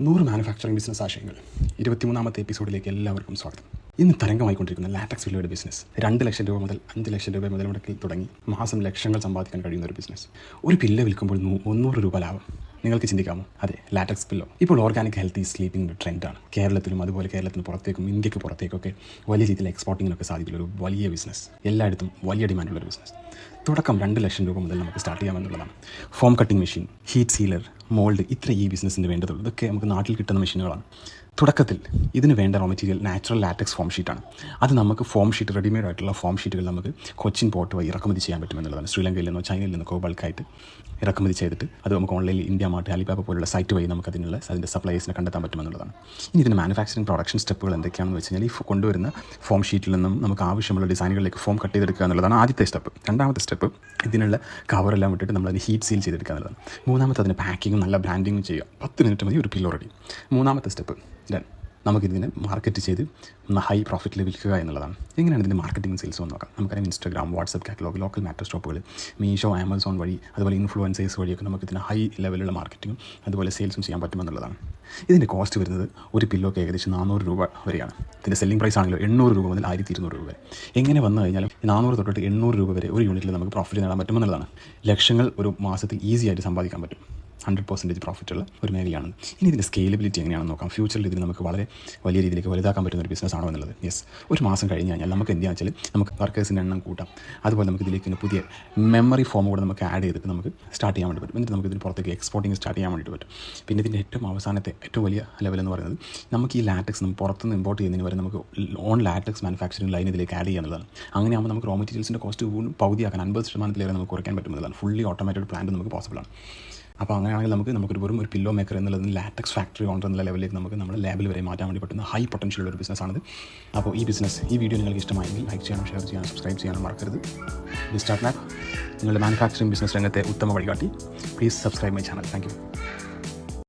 നൂറ് manufacturing business ആശയങ്ങൾ. ഇരുപത്തിമൂന്നാമത്തെ എപ്പിസോഡിലേക്ക് എല്ലാവർക്കും സ്വാഗതം. ഇന്ന് തരംഗമായിക്കൊണ്ടിരിക്കുന്ന ലാറ്റക്സ് വില്ലയുടെ ബിസിനസ് രണ്ട് ലക്ഷം രൂപ മുതൽ അഞ്ച് ലക്ഷം രൂപ മുതൽ മുടക്കിൽ തുടങ്ങി മാസം ലക്ഷങ്ങൾ സമ്പാദിക്കാൻ കഴിയുന്ന ഒരു ബിസിനസ് ഒരു പില്ല വിൽക്കുമ്പോൾ മുന്നൂറ് രൂപ ലാഭം. നിങ്ങൾക്ക് ചിന്തിക്കാമോ? അതെ ലാറ്റക്സ് പില്ലോ ഇപ്പോൾ ഓർഗാനിക് ഹെൽത്തി സ്ലീപ്പിംഗ് ട്രെൻഡാണ് കേരളത്തിലും അതുപോലെ കേരളത്തിന് പുറത്തേക്കും ഇന്ത്യയ്ക്ക് പുറത്തേക്കൊക്കെ വലിയ രീതിയിൽ എക്സ്പോർട്ടിങ്ങിനൊക്കെ സാധിക്കുന്ന ഒരു വലിയ ബിസിനസ് എല്ലായിടത്തും വലിയ ഡിമാൻഡുള്ള ഒരു ബിസിനസ് തുടക്കം രണ്ട് ലക്ഷം രൂപ മുതൽ നമുക്ക് start ചെയ്യാമെന്നുള്ളതാണ്. Foam cutting machine heat sealer mould ഇത്ര ഈ ബിസിനസ്സിന് വേണ്ടതുള്ളൂ ഇതൊക്കെ നമുക്ക് നാട്ടിൽ കിട്ടുന്ന മെഷീനുകളാണ്. തുടക്കത്തിൽ ഇതിന് വേണ്ട raw material natural latex foam ഷീറ്റാണ് അത് നമുക്ക് ഫോം ഷീറ്റ് റെഡിമെയ്ഡ് ആയിട്ടുള്ള ഫോം ഷീറ്റുകൾ നമുക്ക് കൊച്ചിൻ പോർട്ട് വഴി ഇറക്കുമതി ചെയ്യാൻ പറ്റുമെന്നുള്ളതാണ്. ശ്രീലങ്കയിൽ നിന്നോ ചൈനയിൽ നിന്നോ ബൾക്കായിട്ട് ഇറക്കുമതി ചെയ്തിട്ട് അത് നമുക്ക് ഓൺലൈനിൽ ഇന്ത്യ മാർട്ട് അലിബാബ പോലുള്ള സൈറ്റ് വഴി നമുക്ക് അതിനുള്ള അതിന്റെ സപ്ലൈസിനെ കണ്ടെത്താൻ പറ്റുമെന്നുള്ളതാണ്. ഇനി ഇതിന് മാനുഫാക്ചറിങ് പ്രൊഡക്ഷൻ സ്റ്റെപ്പുകൾ എന്തൊക്കെയാണെന്ന് വെച്ച് കഴിഞ്ഞാൽ ഈ കൊണ്ടുവരുന്ന ഫോം ഷീറ്റിൽ നിന്നും നമുക്ക് ആവശ്യമുള്ള ഡിസൈനുകളിലേക്ക് ഫോം കട്ട് ചെയ്തെടുക്കുക എന്നുള്ളതാണ് ആദ്യത്തെ സ്റ്റെപ്പ് രണ്ടാമത്തെ സ്റ്റെപ്പ് ഇതിനുള്ള കവറെല്ലാം വിട്ടിട്ട് നമ്മൾ അതിന് ഹീറ്റ് സീൽ ചെയ്തെടുക്കുക എന്നുള്ളതാണ്. മൂന്നാമത്തെ അതിന് നല്ല ബ്രാൻഡിങ്ങും ചെയ്യുക പത്ത് മിനിറ്റ് മതി ഒരു പില്ലോ റെഡി മൂന്നാമത്തെ സ്റ്റെപ്പ് ഡൻ നമുക്കിതിനെ മാർക്കറ്റ് ചെയ്ത് ഹൈ പ്രോഫിറ്റിൽ വിൽക്കുക എന്നുള്ളതാണ്. എങ്ങനെയാണ് ഇതിന്റെ മാർക്കറ്റിംഗ് സെയിൽസ് എന്ന് നോക്കാം? നമുക്കറിയാം Instagram WhatsApp catalogue local matter സ്റ്റോപ്പുകൾ Meesho Amazon വഴി അതുപോലെ ഇൻഫ്ലുവൻസേഴ്സ് വഴിയൊക്കെ നമുക്ക് ഇതിന് ഹൈ ലെവലുള്ള മാർക്കറ്റിങ്ങും അതുപോലെ സെയിൽസും ചെയ്യാൻ പറ്റുമെന്നുള്ളതാണ് ഇതിന്റെ കോസ്റ്റ് വരുന്നത് ഒരു പില്ലോക്ക് ഏകദേശം നാനൂറ് രൂപ വരെയാണ്. ഇതിന്റെ സെല്ലിംഗ് പ്രൈസ് ആണെങ്കിലും എണ്ണൂറ് രൂപ മുതൽ ആയിരത്തി ഇരുന്നൂറ് രൂപ വരെ. എങ്ങനെ വന്നു കഴിഞ്ഞാലും നാനൂറ് തൊട്ടിട്ട് എണ്ണൂറ് രൂപ വരെ ഒരു യൂണിറ്റിൽ നമുക്ക് പ്രോഫിറ്റ് നേടാൻ പറ്റുമെന്നുള്ളതാണ് ലക്ഷങ്ങൾ ഒരു മാസത്തിൽ ഈസി ആയിട്ട് സമ്പാദിക്കാൻ പറ്റും. ഹൺഡ്രഡ് പെർസെന്റേജ് പ്രോഫിറ്റുള്ള ഒരു മേഖലയാണ്. ഇനി ഇതിന്റെ സ്കേലബിലിറ്റി എങ്ങനെയാണെന്ന് നോക്കാം. ഫ്യൂച്ചറിൽ ഇതിന് നമുക്ക് വളരെ വലിയ രീതിയിലേക്ക് വലുതാക്കാൻ പറ്റുന്ന ഒരു ബിസിനസ് ആണോ എന്നുള്ളത്. യെസ് ഒരു മാസം കഴിഞ്ഞ് കഴിഞ്ഞാൽ നമുക്ക് എന്ത് വെച്ചാൽ നമുക്ക് വർക്കേഴ്സിന്റെ എണ്ണം കൂട്ടാം. അതുപോലെ നമുക്ക് ഇതിലേക്ക് പുതിയ മെമ്മറി ഫോം കൂടെ നമുക്ക് ആഡ് ചെയ്തിട്ട് നമുക്ക് സ്റ്റാർട്ട് ചെയ്യാൻ വേണ്ടി പറ്റും. എന്നിട്ട് നമുക്ക് ഇതിന് പുറത്തേക്ക് എക്സ്പോർട്ടിങ് സ്റ്റാർട്ട് ചെയ്യാൻ വേണ്ടിട്ട് പറ്റും. പിന്നെ ഇതിന്റെ ഏറ്റവും അവസാനത്തെ ഏറ്റവും വലിയ ലെവൽ എന്ന് പറയുന്നത് നമുക്ക് ഈ ലാറ്റക്സ് നമുക്ക് പുറത്തുനിന്ന് ഇമ്പോർട്ട് ചെയ്യുന്നതിന് വരെ നമുക്ക് ഓൺ ലാറ്റക്സ് മാനുഫാക്ചറിംഗ് ലൈൻ ഇതിലേക്ക് ആഡ് ചെയ്യാനുള്ളതാണ് അങ്ങനെയാകുമ്പോൾ നമുക്ക് റോ മെറ്റീരിയൽസിന്റെ കോസ്റ്റ് വീണ്ടും പകുതിയാക്കാൻ അൻപത് ശതമാനത്തിലേറെ നമുക്ക് കുറയ്ക്കാൻ പറ്റുന്നതാണ് ഫുള്ളി ഓട്ടോമാറ്റഡ് പ്ലാന്റ് നമുക്ക് പോസിബിളാണ് അപ്പോൾ അങ്ങനെയാണെങ്കിൽ നമുക്ക് നമുക്കൊരു വെറും ഒരു പില്ലോ മേക്കർ എന്നുള്ളത് ലാറ്റക്സ് ഫാക്ടറി ഓണർ എന്നുള്ള ലെവലിലേക്ക് നമുക്ക് നമ്മുടെ ലേബൽ വരെ മാറ്റാൻ വേണ്ടി പറ്റുന്ന ഹൈ പൊട്ടൻഷ്യൽ ഒരു ബിസിനസ്സാണിത് അപ്പോൾ ഈ ബിസിനസ് ഈ വീഡിയോ നിങ്ങൾക്ക് ഇഷ്ടമായെങ്കിൽ ലൈക്ക് ചെയ്യാനും ഷെയർ ചെയ്യാനും സബ്സ്ക്രൈബ് ചെയ്യാനും മറക്കരുത്. ബിസ്റ്റാർട്ട് മാപ്പ് നിങ്ങളുടെ മാനുഫാക്ചറിംഗ് ബിസിനസ് രംഗത്തെ ഉത്തമ വഴികാട്ടി. Please subscribe my channel thank